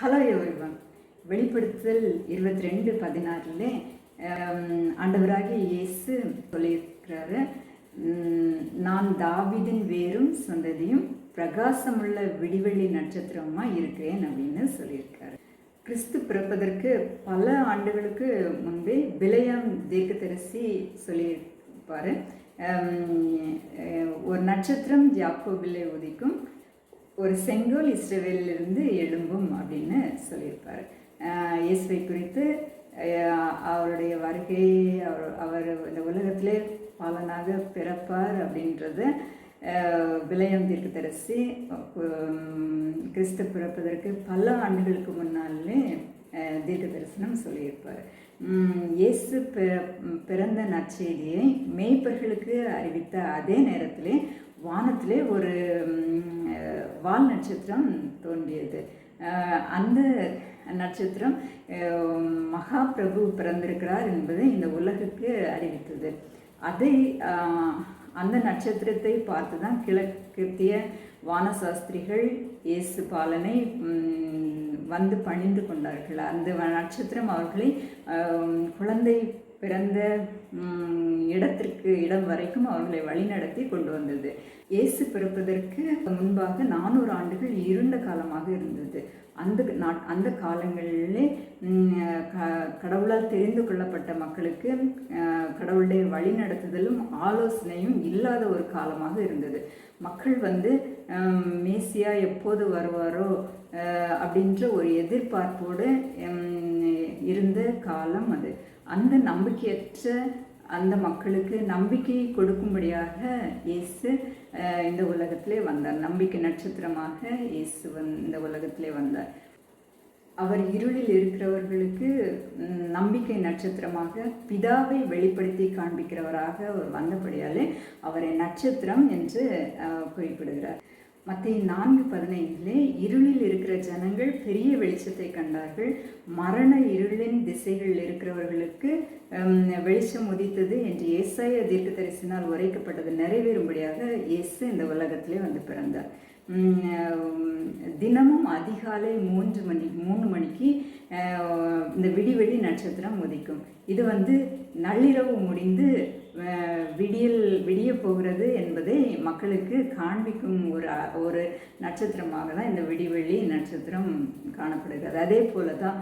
Hello everyone. வெளிப்படுத்தல் இருபத்தி ரெண்டு பதினாறில் ஆண்டவராகிய இயேசு சொல்லியிருக்கிறாரு நான் தாவிதின் வேரும் சந்ததியும் பிரகாசமுள்ள விடிவெள்ளி நட்சத்திரமாக இருக்கிறேன் அப்படின்னு சொல்லியிருக்காரு. கிறிஸ்து பிறப்பதற்கு பல ஆண்டுகளுக்கு முன்பே விலையாம் தேக்கத்தரசி சொல்லியிருப்பார். ஒரு நட்சத்திரம் யாக்கோபிலே உதிக்கும் ஒரு செங்கோல் இஸ்ரவேலிருந்து எழும்பும் அப்படின்னு சொல்லியிருப்பார் இயேசுவை குறித்து அவருடைய வருகை அவர் அவர் இந்த உலகத்திலே பாலனாக பிறப்பார் அப்படின்றத விளையம் விலையம் தீர்க்கதரிசி கிறிஸ்து பிறப்பதற்கு பல ஆண்டுகளுக்கு முன்னாலே தீர்க்க தரிசனம் சொல்லியிருப்பார். இயேசு பிற- பிறந்த நற்செய்தியை மேய்ப்பர்களுக்கு அறிவித்த அதே நேரத்திலே வானத்திலே ஒரு வால் நட்சத்திரம் தோன்றியது. அந்த நட்சத்திரம் மகாபிரபு பிறந்திருக்கிறார் என்பதை இந்த உலகுக்கு அறிவித்தது. அதை அந்த நட்சத்திரத்தை பார்த்து தான் கிழக்கித்திய வானசாஸ்திரிகள் இயேசு பாலனை வந்து பணிந்து கொண்டார்கள். அந்த வ- நட்சத்திரம் அவர்களை குழந்தை பிறந்த இடத்திற்கு இடம் வரைக்கும் அவர்களை வழிநடத்தி கொண்டு வந்தது. இயேசு பிறப்பதற்கு முன்பாக நானூறு ஆண்டுகள் இருண்ட காலமாக இருந்தது. அந்த நா- அந்த காலங்களிலே க- கடவுளால் தெரிந்து கொள்ளப்பட்ட மக்களுக்கு அஹ், கடவுளுடைய வழிநடத்துதலும் ஆலோசனையும் இல்லாத ஒரு காலமாக இருந்தது. மக்கள் வந்து மேசியா எப்போது வருவாரோ அப்படின்ற ஒரு எதிர்பார்ப்போடு இருந்த காலம் அது. அந்த நம்பிக்கையற்ற அந்த மக்களுக்கு நம்பிக்கை கொடுக்கும்படியாக இயேசு இந்த உலகத்திலே வந்தார். நம்பிக்கை நட்சத்திரமாக இயேசு வந்- இந்த உலகத்திலே வந்தார். அவர் இருளில் இருக்கிறவர்களுக்கு நம்பிக்கை நட்சத்திரமாக பிதாவை வெளிப்படுத்தி காண்பிக்கிறவராக அவர் வந்தபடியாலே அவரை நட்சத்திரம் என்று குறிப்பிடுகிறார். மத்திய நான்கு பதினைந்திலே இருளில் இருக்கிற ஜனங்கள் பெரிய வெளிச்சத்தை கண்டார்கள். மரண இருளின் திசைகளில் இருக்கிறவர்களுக்கு வெளிச்சம் உதித்தது என்று ஏசாய தீர்க்க தரிசினால் உரைக்கப்பட்டது நிறைவேறும்படியாக இயேசு இந்த உலகத்திலே வந்து பிறந்தார். தினமும் அதிகாலை மூன்று மணி மூணு மணிக்கு இந்த விடிவெளி நட்சத்திரம் உதிக்கும். இது வந்து நள்ளிரவு முடிந்து விடியல் விடிய போகிறது என்பதை மக்களுக்கு காண்பிக்கும் ஒரு ஒரு நட்சத்திரமாக தான் இந்த விடிவெள்ளி நட்சத்திரம் காணப்படுகிறது. அதே போல தான்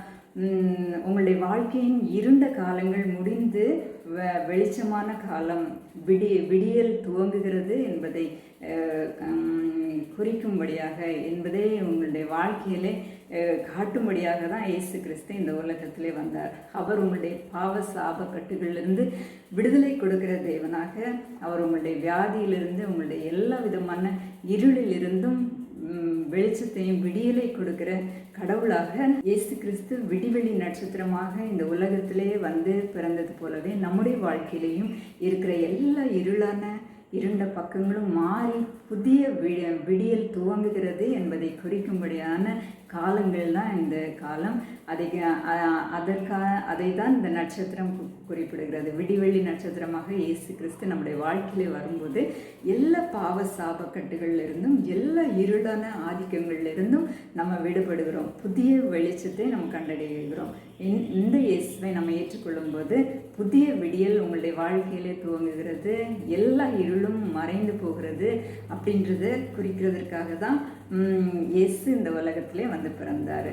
உங்களுடைய வாழ்க்கையின் இருண்ட காலங்கள் முடிந்து வெளிச்சமான காலம் விடிய விடியல் துவங்குகிறது என்பதை குறிக்கும்படியாக என்பதே உங்களுடைய வாழ்க்கையிலே காட்டும்படியாக தான் இயேசு கிறிஸ்து இந்த உலகத்திலே வந்தார். அவர் உங்களுடைய பாவ சாப கட்டுகளிலிருந்து விடுதலை கொடுக்கிற தேவனாக அவர் உங்களுடைய வியாதியிலிருந்து உங்களுடைய எல்லா விதமான இருளிலிருந்தும் வெளிச்சத்தையும் விடியலை கொடுக்கிற கடவுளாக இயேசு கிறிஸ்து விடிவெளி நட்சத்திரமாக இந்த உலகத்திலே வந்து பிறந்தது போலவே நம்முடைய வாழ்க்கையிலையும் இருக்கிற எல்லா இருளான இருண்ட பக்கங்களும் மாறி புதிய விடிய விடியல் துவங்குகிறது என்பதை குறிக்கும்படியான காலங்கள் தான் இந்த காலம். அதை அதற்காக அதை தான் இந்த நட்சத்திரம் குறிப்பிடுகிறது. விடிவெளி நட்சத்திரமாக இயேசு கிறிஸ்து நம்முடைய வாழ்க்கையிலே வரும்போது எல்லா பாவ சாபக்கட்டுகளிலிருந்தும் எல்லா இருளான ஆதிக்கங்களிலிருந்தும் நம்ம விடுபடுகிறோம். புதிய வெளிச்சத்தை நம்ம கண்டடைகிறோம். இந்த- இந்த இயேசுவை நம்ம ஏற்றுக்கொள்ளும் போது புதிய விடியல் உங்களுடைய வாழ்க்கையிலே துவங்குகிறது. எல்லா இருள் பொருளும் மறைந்து போகிறது அப்படின்றத குறிக்கிறதற்காக தான் உம், இயேசு இந்த உலகத்திலே வந்து பிறந்தார்.